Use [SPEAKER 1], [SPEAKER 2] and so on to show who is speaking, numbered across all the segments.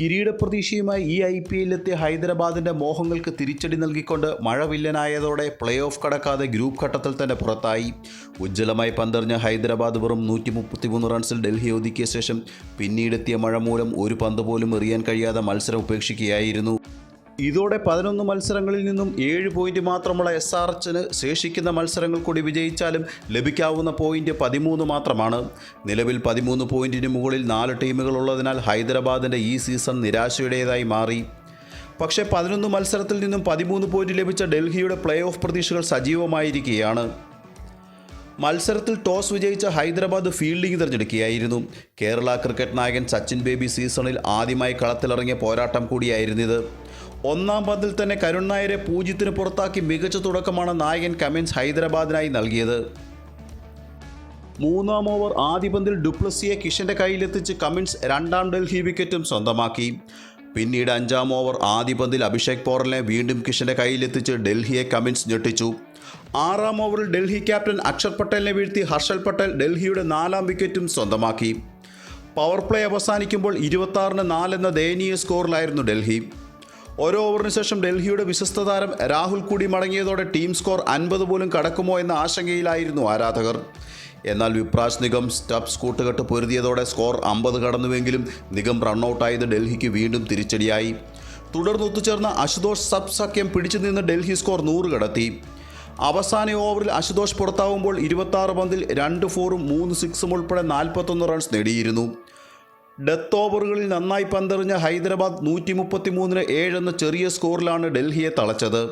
[SPEAKER 1] കിരീടപ്രതീക്ഷയുമായി ഈ I P എല്ലിലെത്തിയ ഹൈദരാബാദിന്റെ മോഹങ്ങൾക്ക് തിരിച്ചടി നൽകിക്കൊണ്ട് മഴ വില്ലനായതോടെ പ്ലേ ഓഫ് കടക്കാതെ ഗ്രൂപ്പ് ഘട്ടത്തിൽ തന്നെ പുറത്തായി. ഉജ്ജ്വലമായി പന്തെറിഞ്ഞ ഹൈദരാബാദ് വെറും നൂറ്റി മുപ്പത്തിമൂന്ന് റൺസിൽ ഡൽഹി ഒതുക്കിയ ശേഷം പിന്നീടെത്തിയ മഴ മൂലം ഒരു പന്ത് പോലും എറിയാൻ കഴിയാതെ മത്സരം ഉപേക്ഷിക്കുകയായിരുന്നു. ഇതോടെ പതിനൊന്ന് മത്സരങ്ങളിൽ നിന്നും ഏഴ് പോയിന്റ് മാത്രമുള്ള എസ് ആർ എച്ചിന് ശേഷിക്കുന്ന മത്സരങ്ങൾ കൂടി വിജയിച്ചാലും ലഭിക്കാവുന്ന പോയിന്റ് പതിമൂന്ന് മാത്രമാണ്. നിലവിൽ പതിമൂന്ന് പോയിന്റിന് മുകളിൽ നാല് ടീമുകൾ ഉള്ളതിനാൽ ഹൈദരാബാദിന്റെ ഈ സീസൺ നിരാശയുടേതായി മാറി. പക്ഷേ പതിനൊന്ന് മത്സരത്തിൽ നിന്നും പതിമൂന്ന് പോയിന്റ് ലഭിച്ച ഡൽഹിയുടെ പ്ലേ ഓഫ് പ്രതീക്ഷകൾ സജീവമായിരിക്കുകയാണ്. മത്സരത്തിൽ ടോസ് വിജയിച്ച ഹൈദരാബാദ് ഫീൽഡിംഗ് തിരഞ്ഞെടുക്കുകയായിരുന്നു. കേരള ക്രിക്കറ്റ് നായകൻ സച്ചിൻ ബേബി സീസണിൽ ആദ്യമായി കളത്തിലിറങ്ങിയ പോരാട്ടം കൂടിയായിരുന്നിത് ഒന്നാം പന്തിൽ തന്നെ കരുൺ നായരെ പൂജ്യത്തിന് പുറത്താക്കി മികച്ച തുടക്കമാണ് നായകൻ കമിൻസ് ഹൈദരാബാദിനായി നൽകിയത്. മൂന്നാം ഓവർ ആദ്യ പന്തിൽ ഡുപ്ലസിയെ കിഷന്റെ കയ്യിലെത്തിച്ച് കമിൻസ് രണ്ടാം ഡൽഹി വിക്കറ്റും സ്വന്തമാക്കി. പിന്നീട് അഞ്ചാം ഓവർ ആദ്യ പന്തിൽ അഭിഷേക് പോറലിനെ വീണ്ടും കിഷന്റെ കയ്യിലെത്തിച്ച് ഡൽഹിയെ കമിൻസ് ഞെട്ടിച്ചു. ആറാം ഓവറിൽ ഡൽഹി ക്യാപ്റ്റൻ അക്ഷർ പട്ടേലിനെ വീഴ്ത്തി ഹർഷൽ പട്ടേൽ ഡൽഹിയുടെ നാലാം വിക്കറ്റും സ്വന്തമാക്കി. പവർ പ്ലേ അവസാനിക്കുമ്പോൾ ഇരുപത്താറിന് നാലെന്ന ദയനീയ സ്കോറിലായിരുന്നു ഡൽഹി. ഓരോ ഓവറിന് ശേഷം ഡൽഹിയുടെ വിശ്വസ്ത താരം രാഹുൽ കൂടി മടങ്ങിയതോടെ ടീം സ്കോർ അൻപത് പോലും കടക്കുമോ എന്ന ആശങ്കയിലായിരുന്നു ആരാധകർ. എന്നാൽ വിപ്രാജ് നിഗം സ്റ്റബ്സ് കൂട്ടുകെട്ട് പൊരുതിയതോടെ സ്കോർ അമ്പത് കടന്നുവെങ്കിലും നിഗം റണ്ണൌട്ടായത് ഡൽഹിക്ക് വീണ്ടും തിരിച്ചടിയായി. തുടർന്ന് ഒത്തുചേർന്ന അശുതോഷ് സബ് സഖ്യം പിടിച്ചു നിന്ന് ഡൽഹി സ്കോർ നൂറ് കടത്തി. അവസാന ഓവറിൽ അശുതോഷ് പുറത്താവുമ്പോൾ ഇരുപത്താറ് പന്തിൽ രണ്ട് ഫോറും മൂന്ന് സിക്സും ഉൾപ്പെടെ നാൽപ്പത്തൊന്ന് റൺസ് നേടിയിരുന്നു. ഡെത്ത് ഓവറുകളിൽ നന്നായി പന്തെറിഞ്ഞ ഹൈദരാബാദ് നൂറ്റി മുപ്പത്തി മൂന്നിന് ഏഴെന്ന ചെറിയ സ്കോറിലാണ് ഡൽഹിയെ തളച്ചത്.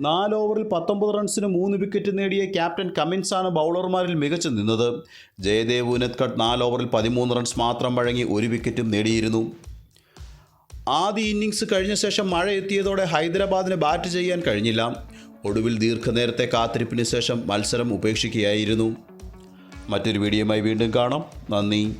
[SPEAKER 1] നാല് ഓവറിൽ പത്തൊമ്പത് റൺസിന് മൂന്ന് വിക്കറ്റ് നേടിയ ക്യാപ്റ്റൻ കമിൻസാണ് ബൗളർമാരിൽ മികച്ചു നിന്നത്. ജയദേവ് ഉനത്കട്ട് നാല് ഓവറിൽ പതിമൂന്ന് റൺസ് മാത്രം വഴങ്ങി ഒരു വിക്കറ്റും നേടിയിരുന്നു. ആദ്യ ഇന്നിങ്സ് കഴിഞ്ഞ ശേഷം മഴ എത്തിയതോടെ ഹൈദരാബാദിന് ബാറ്റ് ചെയ്യാൻ കഴിഞ്ഞില്ല. ഒടുവിൽ ദീർഘനേരത്തെ കാത്തിരിപ്പിന് ശേഷം മത്സരം ഉപേക്ഷിക്കുകയായിരുന്നു. മറ്റൊരു വീഡിയോയുമായി വീണ്ടും കാണാം. നന്ദി.